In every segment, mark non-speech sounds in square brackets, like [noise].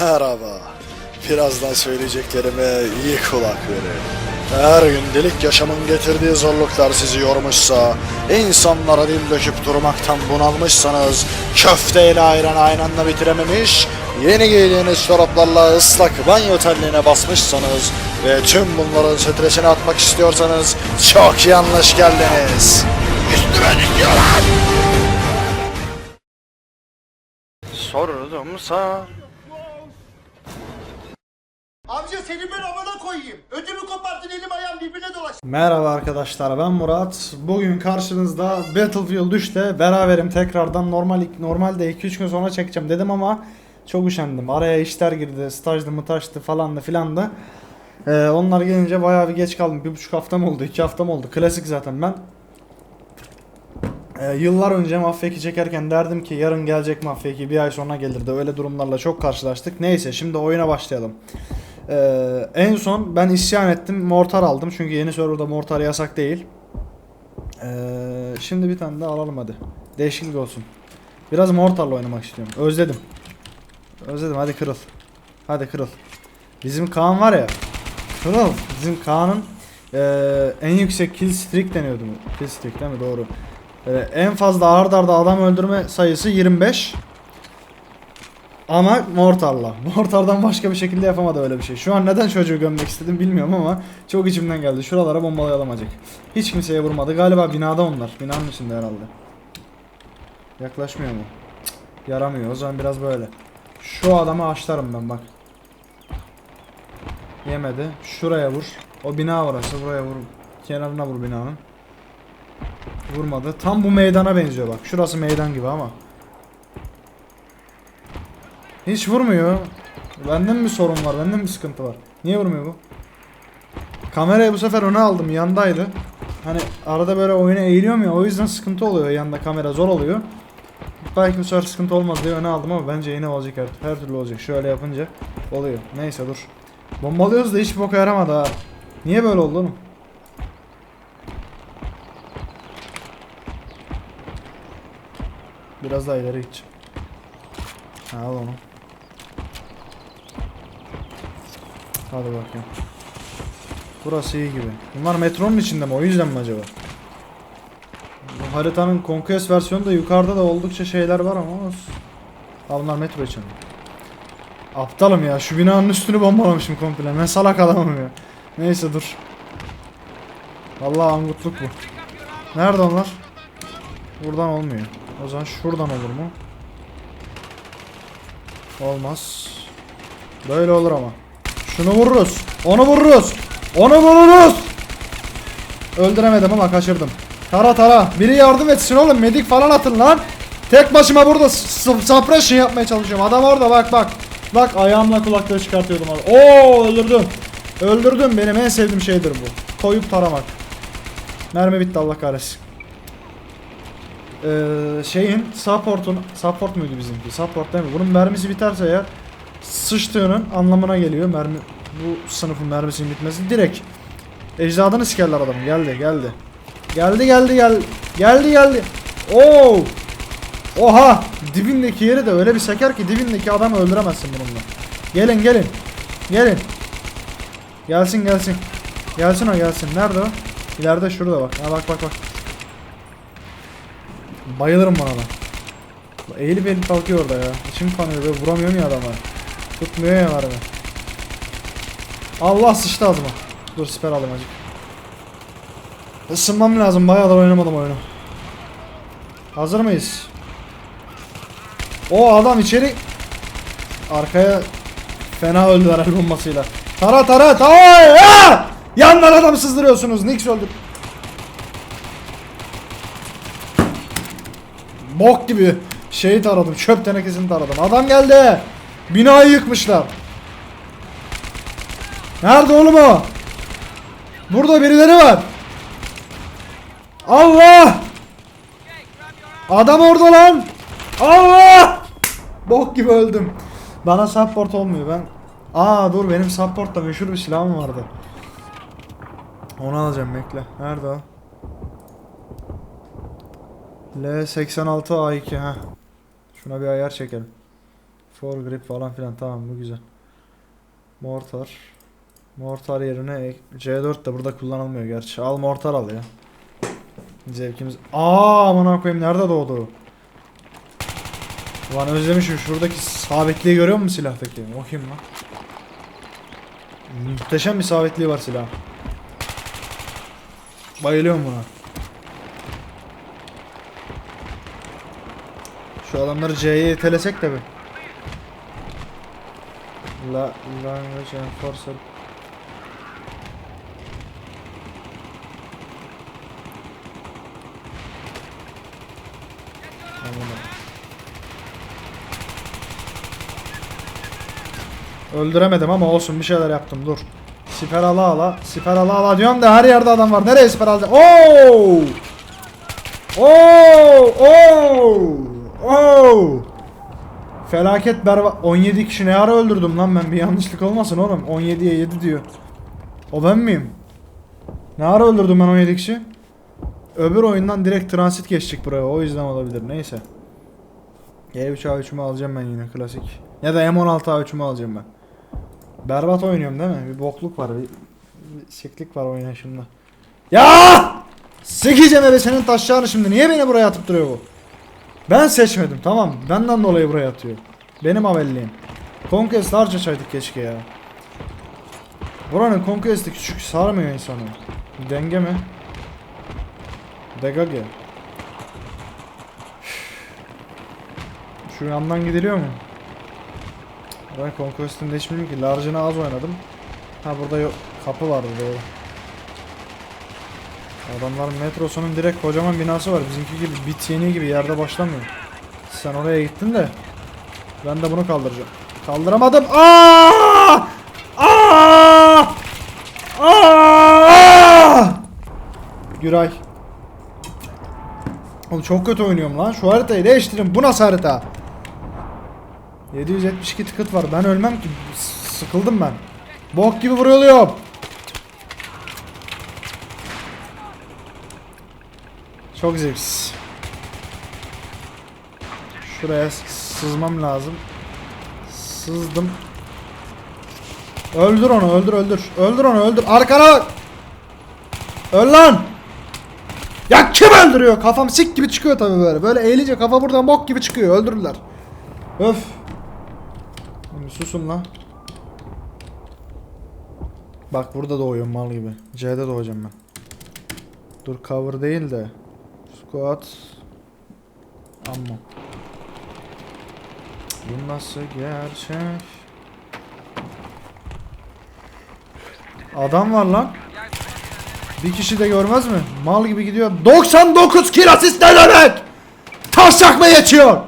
Merhaba. Birazdan söyleyeceklerime iyi kulak verin. Eğer gündelik yaşamın getirdiği zorluklar sizi yormuşsa, insanlara dil döküp durmaktan bunalmışsanız, köfteyle ayran aynı anda bitirememiş, yeni giydiğiniz çoraplarla ıslak banyo telliğine basmışsanız ve tüm bunların stresini atmak istiyorsanız çok yanlış geldiniz. Üstüme dikiyorlar! Sordumsa Amca seni ben amına koyayım. Ödümü koparttın elim ayağım birbirine dolaştı. Merhaba arkadaşlar ben Murat. Bugün karşınızda Battlefield 3'te beraberim tekrardan normal normalde 2-3 gün sonra çekeceğim dedim ama çok üşendim. Araya işler girdi, stajdı mı taştı falan da filan da. Ee, onlar gelince bayağı bir geç kaldım. Bir buçuk hafta mı oldu, iki hafta mı oldu? Klasik zaten ben. Ee, yıllar önce Mafya 2 çekerken derdim ki yarın gelecek Mafya 2 bir ay sonra gelirdi. Öyle durumlarla çok karşılaştık. Neyse şimdi oyuna başlayalım. Ee, en son ben isyan ettim. Mortar aldım. Çünkü yeni serverda mortar yasak değil. Ee, şimdi bir tane daha alalım hadi. Değişiklik olsun. Biraz mortarla oynamak istiyorum. Özledim. Özledim hadi kırıl. Hadi kırıl. Bizim Kaan var ya. Kırıl. Bizim Kaan'ın ee, en yüksek kill streak deniyordu? Kill streak değil mi? Doğru. Ee, en fazla ard arda adam öldürme sayısı 25. Ama mortarla. [laughs] Mortardan başka bir şekilde yapamadı öyle bir şey. Şu an neden çocuğu gömmek istedim bilmiyorum ama çok içimden geldi. Şuralara bombalayalım acık. Hiç kimseye vurmadı. Galiba binada onlar. Binanın içinde herhalde. Yaklaşmıyor mu? Cık, yaramıyor. O zaman biraz böyle. Şu adamı açlarım ben bak. Yemedi. Şuraya vur. O bina orası. Buraya vur. Kenarına vur binanın. Vurmadı. Tam bu meydana benziyor bak. Şurası meydan gibi ama. Hiç vurmuyor. Benden mi sorun var? Benden mi sıkıntı var? Niye vurmuyor bu? Kamerayı bu sefer öne aldım. Yandaydı. Hani arada böyle oyuna eğiliyorum ya. O yüzden sıkıntı oluyor. Yanda kamera zor oluyor. Belki bu sefer sıkıntı olmaz diye öne aldım ama bence yine olacak her, her türlü olacak. Şöyle yapınca oluyor. Neyse dur. Bombalıyoruz da hiç boka yaramadı ha. Niye böyle oldu oğlum? Biraz daha ileri gideceğim. Al onu. Hadi bakayım. Burası iyi gibi. Bunlar metronun içinde mi? O yüzden mi acaba? Bu haritanın Conquest versiyonu da yukarıda da oldukça şeyler var ama olsun. Ha bunlar metro için. Aptalım ya. Şu binanın üstünü bombalamışım komple. Ne salak adamım ya. Neyse dur. Vallahi angutluk bu. Nerede onlar? Buradan olmuyor. O zaman şuradan olur mu? Olmaz. Böyle olur ama. Şunu vururuz. Onu vururuz. Onu vururuz. Öldüremedim ama kaçırdım. Tara tara. Biri yardım etsin oğlum. Medik falan atın lan. Tek başıma burada suppression yapmaya çalışıyorum. Adam orada bak bak. Bak ayağımla kulaklığı çıkartıyordum. Oo öldürdüm. Öldürdüm. Benim en sevdiğim şeydir bu. Koyup taramak. Mermi bitti Allah kahretsin. Ee, şeyin support'un support muydu bizimki? Support değil mi? Bunun mermisi biterse eğer sıçtığının anlamına geliyor. Mermi bu sınıfın mermisinin bitmesi direkt ecdadını sikerler adamın. Geldi, geldi. Geldi, geldi, gel. Geldi, geldi. Oo! Oha! Dibindeki yeri de öyle bir seker ki dibindeki adamı öldüremezsin bununla. Gelin, gelin. Gelin. Gelsin, gelsin. Gelsin o gelsin. Nerede o? İleride şurada bak. Ha bak bak bak. Bayılırım bana da. Eğilip eğilip kalkıyor orada ya. İçim kanıyor böyle vuramıyorum ya adama. Tutmuyor ya mermi. Allah sıçtı ağzıma. Dur siper alayım acık. Isınmam lazım. Bayağı da oynamadım oyunu. Hazır mıyız? O adam içeri arkaya fena öldüler el bombasıyla. Tara tara tara! Yandan adam sızdırıyorsunuz. Nix öldü. Bok gibi şeyi taradım. Çöp tenekesini taradım. Adam geldi. Binayı yıkmışlar. Nerede oğlum o? Burada birileri var. Allah! Adam orada lan. Allah! Bok gibi öldüm. Bana support olmuyor ben. Aa dur benim supportta meşhur bir silahım vardı. Onu alacağım bekle. Nerede o? L86A2 ha. Şuna bir ayar çekelim. Foregrip falan filan tamam bu güzel. Mortar. Mortar yerine ek- C4 de burada kullanılmıyor gerçi. Al mortar al ya. Zevkimiz. Aa aman koyayım nerede doğdu? Ulan özlemişim şuradaki sabitliği görüyor musun silahtaki? O kim lan? Muhteşem bir sabitliği var silah. Bayılıyorum buna. Şu adamları C'ye itelesek bir. La language enforcer. Öldüremedim ama olsun bir şeyler yaptım dur. Siper ala ala. Siper ala ala diyorum da her yerde adam var. Nereye siper alacağım? Oo! Oo! Oo! Oo! Felaket berbat. 17 kişi ne ara öldürdüm lan ben bir yanlışlık olmasın oğlum. 17'ye 7 diyor. O ben miyim? Ne ara öldürdüm ben 17 kişi? Öbür oyundan direkt transit geçtik buraya. O yüzden olabilir. Neyse. G3 A3'ümü alacağım ben yine klasik. Ya da M16 A3'ümü alacağım ben. Berbat oynuyorum değil mi? Bir bokluk var. Bir, bir siklik var oynayışımda. Ya! Sikeceğim eve senin taşlarını şimdi. Niye beni buraya atıp duruyor bu? Ben seçmedim tamam. Benden dolayı buraya atıyor. Benim haberliğim. Conquest harcasaydık keşke ya. Buranın Conquest'i küçük sarmıyor insanı. Denge mi? Degage. Şu yandan gidiliyor mu? Ben Conquest'in hiç bilmiyorum ki. Large'ını az oynadım. Ha burada yok. Kapı vardı doğru. Adamların metrosunun direkt kocaman binası var. Bizimki gibi bit yeni gibi yerde başlamıyor. Sen oraya gittin de ben de bunu kaldıracağım. Kaldıramadım. Aa! Aa! Aa! Güray. Oğlum çok kötü oynuyorum lan. Şu haritayı değiştirin. Bu nasıl harita? 772 tıkıt var. Ben ölmem ki. Sıkıldım ben. Bok gibi vuruluyorum. Çok zevksiz. Şuraya sızmam lazım. Sızdım. Öldür onu, öldür, öldür. Öldür onu, öldür. Arkana bak. Öl lan. Ya kim öldürüyor? Kafam sik gibi çıkıyor tabii böyle. Böyle eğilince kafa buradan bok gibi çıkıyor. Öldürürler. Öf. Oğlum Susun lan. Bak burada doğuyorum mal gibi. C'de doğacağım ben. Dur cover değil de. Squat. Ammo. Bu nasıl gerçek? Adam var lan. Bir kişi de görmez mi? Mal gibi gidiyor. 99 kill asist ne demek? Taşak mı geçiyor?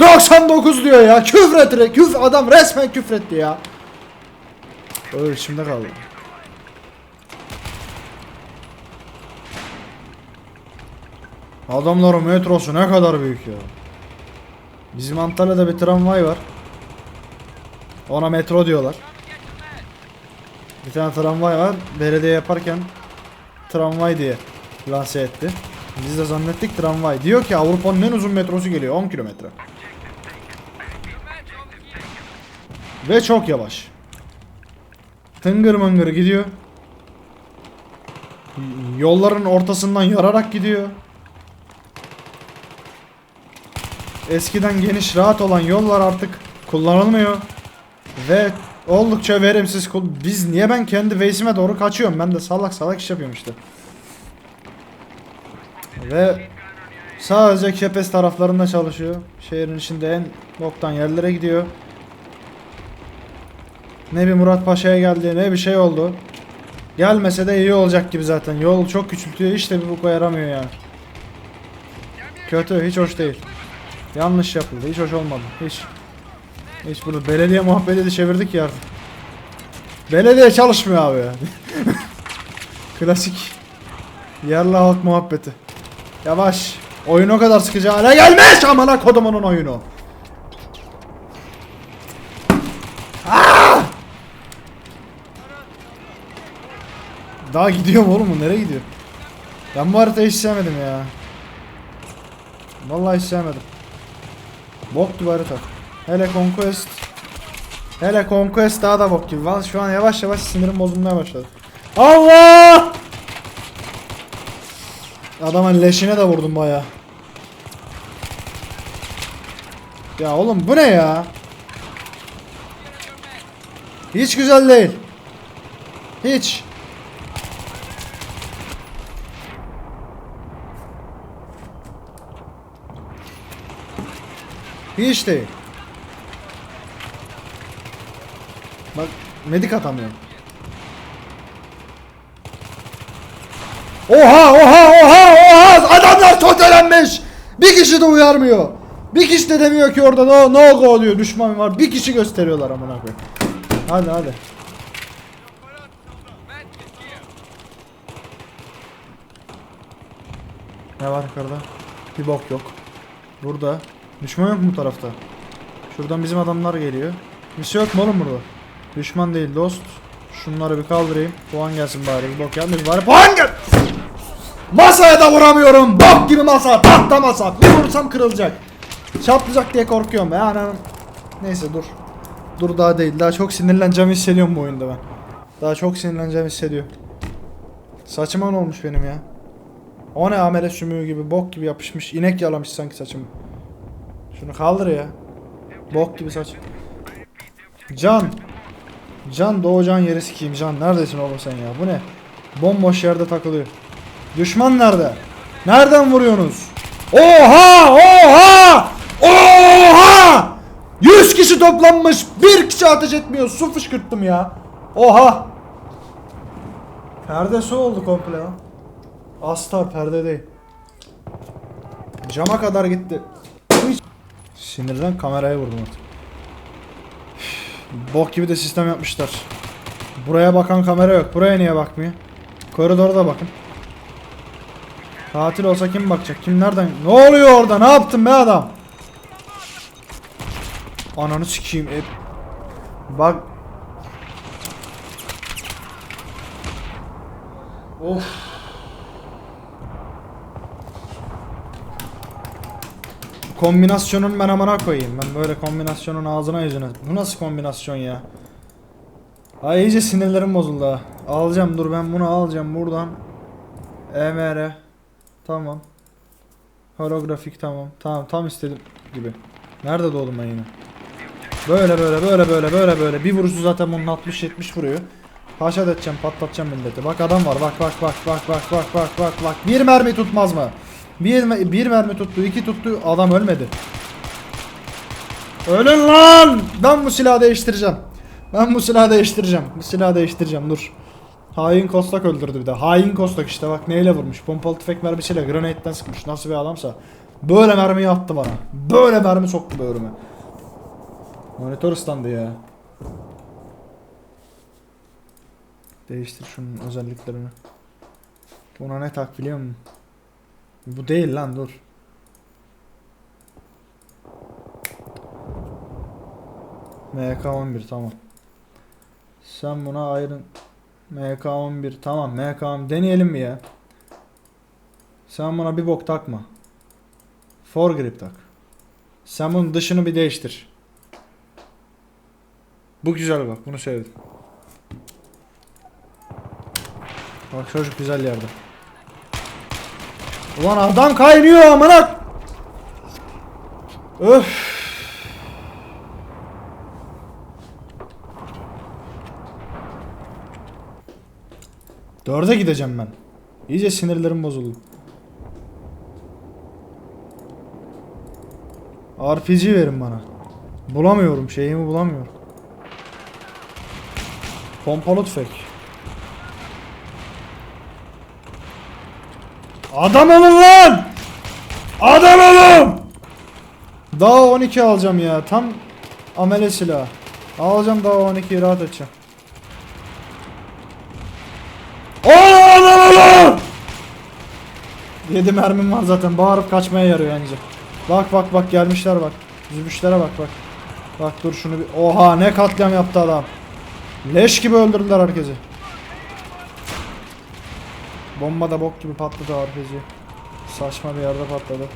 99 diyor ya. Küfretti. Küf adam resmen küfretti ya. Öyle içimde kaldı. Adamların metrosu ne kadar büyük ya. Bizim Antalya'da bir tramvay var. Ona metro diyorlar. Bir tane tramvay var. Belediye yaparken tramvay diye lanse etti. Biz de zannettik tramvay. Diyor ki Avrupa'nın en uzun metrosu geliyor 10 kilometre. Ve çok yavaş. Tıngır mıngır gidiyor. Yolların ortasından yararak gidiyor. Eskiden geniş rahat olan yollar artık kullanılmıyor. Ve oldukça verimsiz. Biz niye ben kendi base'ime doğru kaçıyorum? Ben de salak salak iş yapıyorum işte. Ve sadece Kepes taraflarında çalışıyor. Şehrin içinde en boktan yerlere gidiyor. Ne bir Murat Paşa'ya geldi ne bir şey oldu. Gelmese de iyi olacak gibi zaten. Yol çok küçültüyor işte bir bu yaramıyor yani. Kötü hiç hoş değil. Yanlış yapıldı hiç hoş olmadı. Hiç. Hiç bunu belediye muhabbeti çevirdik ya. Belediye çalışmıyor abi ya. [laughs] Klasik. Yerli halk muhabbeti. Yavaş. Oyun o kadar sıkıcı hale gelmiş amına kodumunun oyunu. Ah! Daha gidiyor mu oğlum bu nereye gidiyor? Ben bu haritayı hiç sevmedim ya. Vallahi hiç sevmedim. Bok gibi harita. Hele Conquest. Hele Conquest daha da bok gibi. Vallahi şu an yavaş yavaş sinirim bozulmaya başladı. Allah! Adamın leşine de vurdum baya. Ya oğlum bu ne ya? Hiç güzel değil. Hiç. Hiç değil. Bak medik atamıyor. Oha oha oha oha adamlar totelenmiş. Bir kişi de uyarmıyor. Bir kişi de demiyor ki orada no no go oluyor düşman var. Bir kişi gösteriyorlar amına koyayım. Hadi hadi. Ne var yukarıda? Bir bok yok. Burada. Düşman yok mu bu tarafta? Şuradan bizim adamlar geliyor. Bir yok mu oğlum burada? Düşman değil dost. Şunları bir kaldırayım. Puan gelsin bari. Bir bok gelmiş bari. Puan gel! Masaya da vuramıyorum. Bok gibi masa. Tahta masa. Bir vursam kırılacak. Çatlayacak diye korkuyorum. Yani neyse dur. Dur daha değil. Daha çok sinirleneceğimi hissediyorum bu oyunda ben. Daha çok sinirleneceğimi hissediyorum. Saçıma ne olmuş benim ya? O ne amele sümüğü gibi bok gibi yapışmış. inek yalamış sanki saçım. Şunu kaldır ya. Bok gibi saç. Can. Can doğucan yeri sikeyim Can. Neredesin oğlum sen ya? Bu ne? Bomboş yerde takılıyor. Düşman nerede? Nereden vuruyorsunuz? Oha! Oha! Oha! 100 kişi toplanmış. Bir kişi ateş etmiyor. Su fışkırttım ya. Oha! Perde su oldu komple lan. Asla perde değil. Cama kadar gitti. Sinirden kameraya vurdum artık. Bok gibi de sistem yapmışlar. Buraya bakan kamera yok. Buraya niye bakmıyor? Koridora da bakın. Katil olsa kim bakacak? Kim nereden? Ne oluyor orada? Ne yaptın be adam? Ananı sikeyim. E... Bak. Of. Kombinasyonun ben amına koyayım. Ben böyle kombinasyonun ağzına yüzüne. Bu nasıl kombinasyon ya? Ay iyice sinirlerim bozuldu ha. Alacağım dur ben bunu alacağım buradan. EMR. Tamam. Holografik tamam. Tamam tam istedim gibi. Nerede doğdum ben yine? Böyle böyle böyle böyle böyle böyle. Bir vuruşu zaten bunun 60-70 vuruyor. Haşat edeceğim patlatacağım milleti. Bak adam var bak bak bak bak bak bak bak bak bak. Bir mermi tutmaz mı? Bir, bir mermi tuttu iki tuttu adam ölmedi. Ölün lan! Ben bu silahı değiştireceğim. Ben bu silahı değiştireceğim. Bu silahı değiştireceğim dur. Hain Kostak öldürdü bir de. Hain Kostak işte bak neyle vurmuş. Pompalı tüfek mermisiyle grenade'den sıkmış. Nasıl bir adamsa. Böyle mermiyi attı bana. Böyle mermi soktu böğrüme. Monitör ıslandı ya. Değiştir şunun özelliklerini. Buna ne tak biliyor musun? Bu değil lan dur. MK11 tamam. Sen buna ayrın MK11 tamam MK11 deneyelim mi ya? Sen buna bir bok takma. Foregrip tak. Sen bunun dışını bir değiştir. Bu güzel bak bunu sevdim. Bak çocuk güzel yerde. Ulan adam kaynıyor amına. Öf. Dörde gideceğim ben. İyice sinirlerim bozuldu. RPG verin bana. Bulamıyorum şeyimi bulamıyorum. Pompalı tüfek. Adam olun lan! Adam olun! Daha 12 alacağım ya. Tam amele silah. Alacağım daha 12'yi rahat edeceğim. Olun olun olun! 7 mermim var zaten. Bağırıp kaçmaya yarıyor anca. Bak bak bak gelmişler bak. Zübüşlere bak bak. Bak dur şunu bir... Oha ne katliam yaptı adam. Leş gibi öldürdüler herkesi. Bomba da bok gibi patladı RPG. Saçma bir yerde patladı.